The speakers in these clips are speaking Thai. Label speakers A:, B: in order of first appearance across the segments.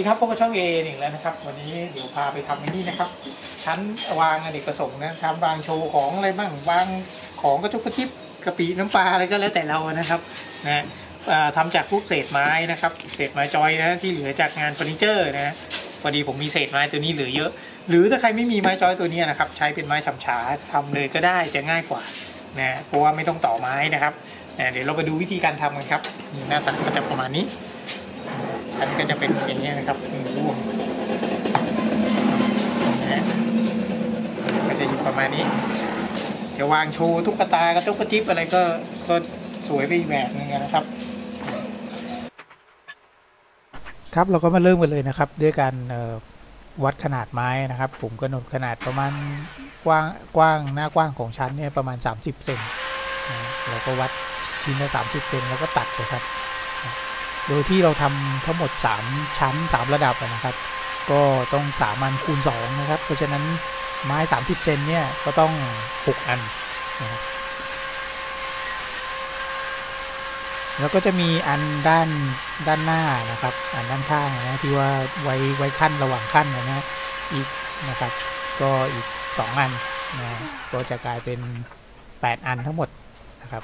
A: ดีครับพบกับช่องเอหนึ่งแล้วนะครับ วันนี้เดี๋ยวพาไปทำไอ้นี่นะครับ ชั้นวางอเนกประสงค์นะชั้นวางโชว์ของอะไรบ้างวางของกระจุกกระจิบกระปิน้ำปลาอะไรก็แล้วแต่เรานะครับนะอ่าทำจากพวกเศษไม้นะครับเศษไม้จอยนะที่เหลือจากงานเฟอร์นิเจอร์นะพอดีผมมีเศษไม้ตัวนี้เหลือเยอะ หรือถ้าใครไม่มีไม้จอยตัวนี้นะครับ ใช้เป็นไม้ฉำฉาทำเลยก็ได้จะง่ายกว่านะเพราะว่าไม่ต้องต่อไม้นะครับนะเดี๋ยวเราไปดูวิธีการทำกันครับหน้าตาก็จะประมาณนี้ ชั้นก็จะเป็นอย่างนี้นะครับโอ้โหนะก็จะอยู่ประมาณนี้จะวางโชว์ตุ๊กตากระตุกกระจิบอะไรก็ก็สวยไปอีกแบบนึงนะครับ ครับเราก็มาเริ่มกันเลยนะครับ ด้วยการวัดขนาดไม้นะครับ ผมกำหนดขนาดประมาณกว้างกว้างหน้ากว้างของชั้นเนี่ยประมาณ 30เซนนะเราก็วัดชิ้นละ30เซนแล้วก็ตัดเลยครับ โดยที่เราทำทั้งหมด 3 ชั้น 3 ระดับนะครับ ก็ต้อง3อันคูณ2นะครับ เพราะฉะนั้นไม้ 30 เซนเนี่ยก็ต้อง 6 อันนะครับแล้วก็จะมีอันด้านด้านหน้านะครับ อันด้านข้างนะที่ว่าไว้ไว้ขั้นระหว่างขั้นนะฮะอีกนะครับ ก็อีก 2 อันนะก็จะกลายเป็น 8 อันทั้งหมดนะครับ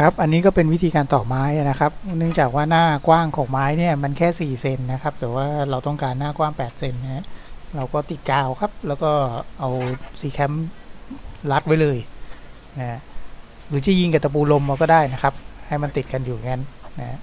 A: ครับอันนี้ก็เป็นวิธีการต่อไม้นะครับ เนื่องจากว่าหน้ากว้างของไม้เนี่ยมันแค่ 4 เซนนะครับ แต่ว่าเราต้องการหน้ากว้าง 8 เซนนะฮะเราก็ติดกาวครับ แล้วก็เอาซีแคมรัดไว้เลยนะฮะหรือจะยิงกับตะปูลมมาก็ได้นะครับ ให้มันติดกันอยู่งั้นนะ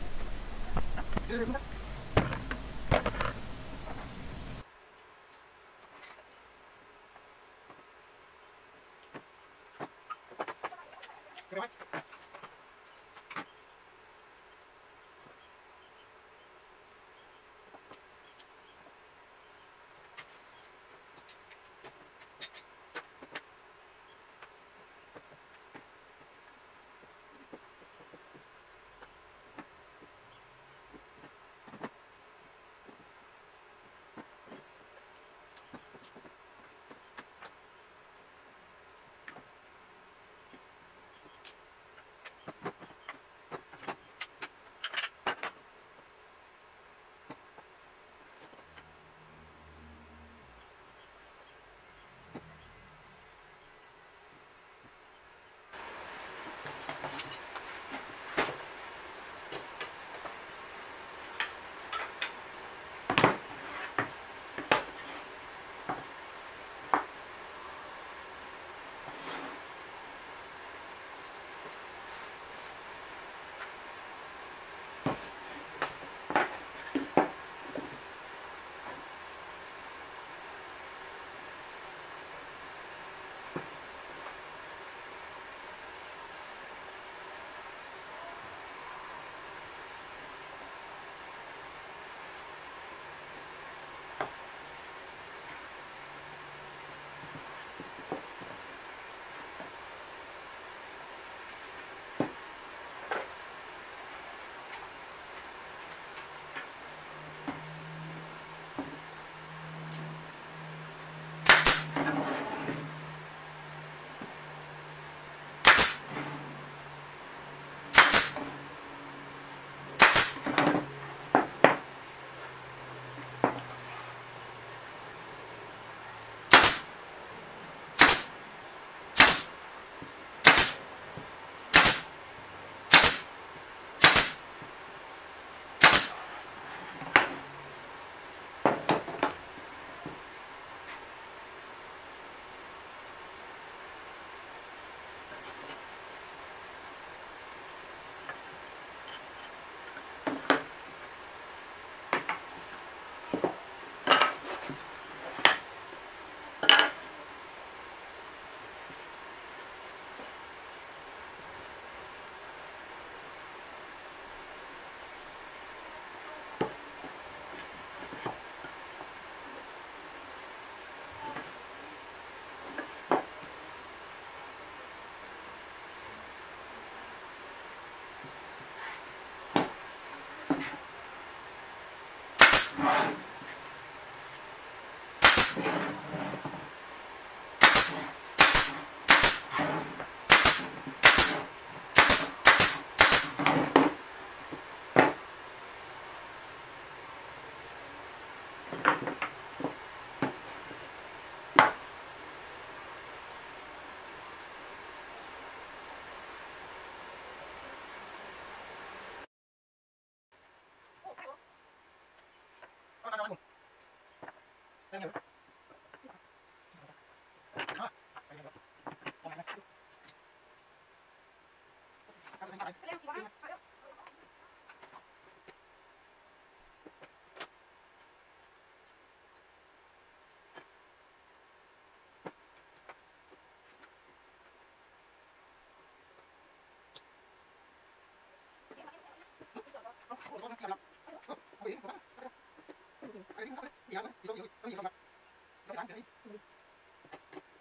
A: gì hết á
B: gì có gì có
A: gì không nó phải để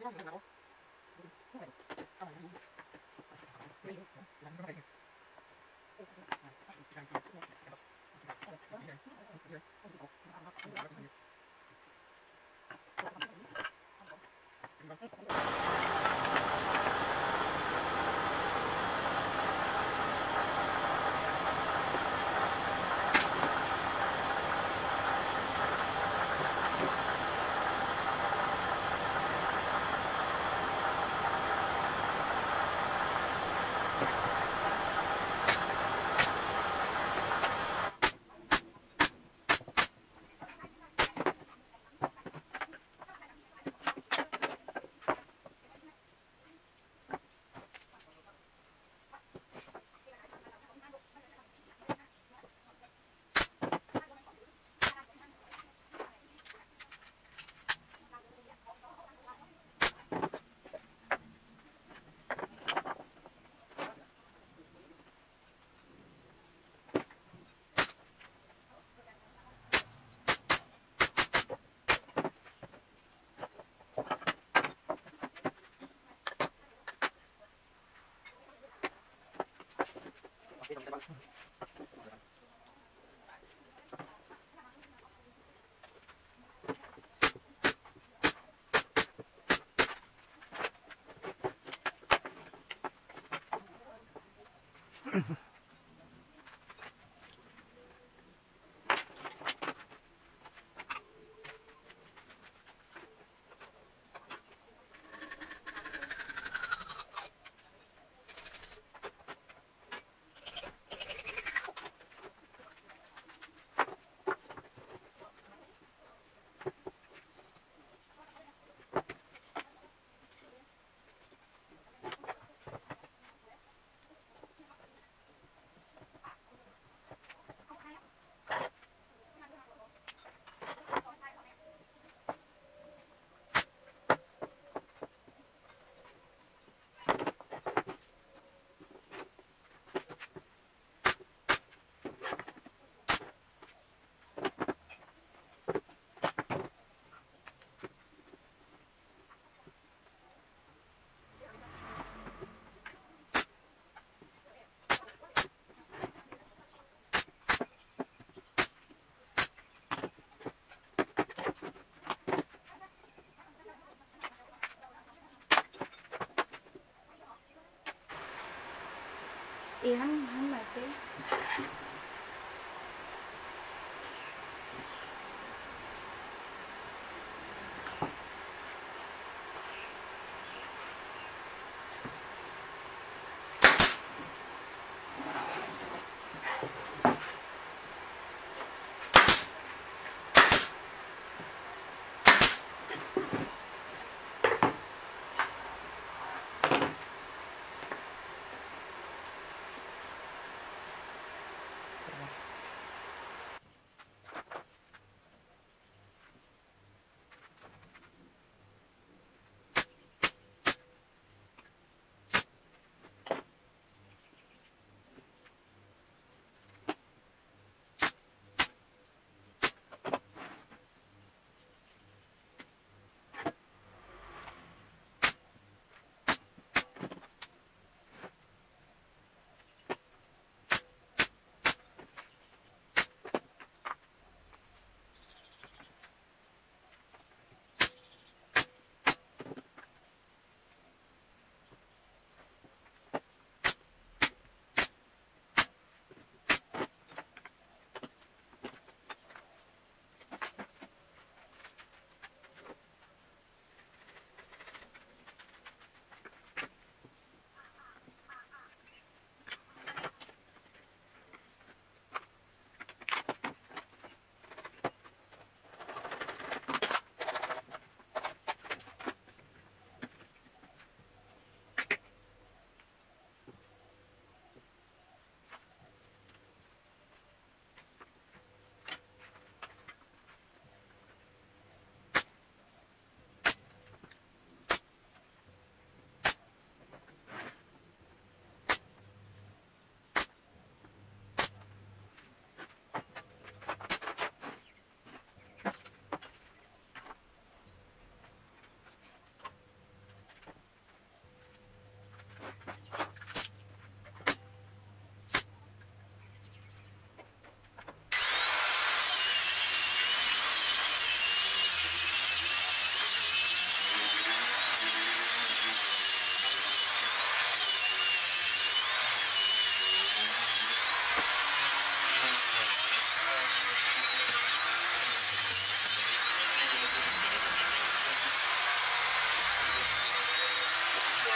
A: nó không được đâu không phải không làm
B: cái
A: này Thank you. Mm-hmm. yên lắm không bài tiếng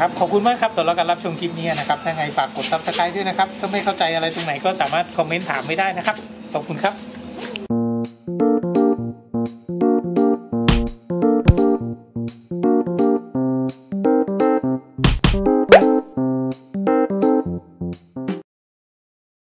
A: ครับขอบคุณมากครับสำหรับการรับชมคลิปนี้นะครับถ้าไงฝากกดซับสไครต์ด้วยนะครับถ้าไม่เข้าใจอะไรตรงไหนก็สามารถคอมเมนต์ถามไม่ได้นะครับขอบคุณครับ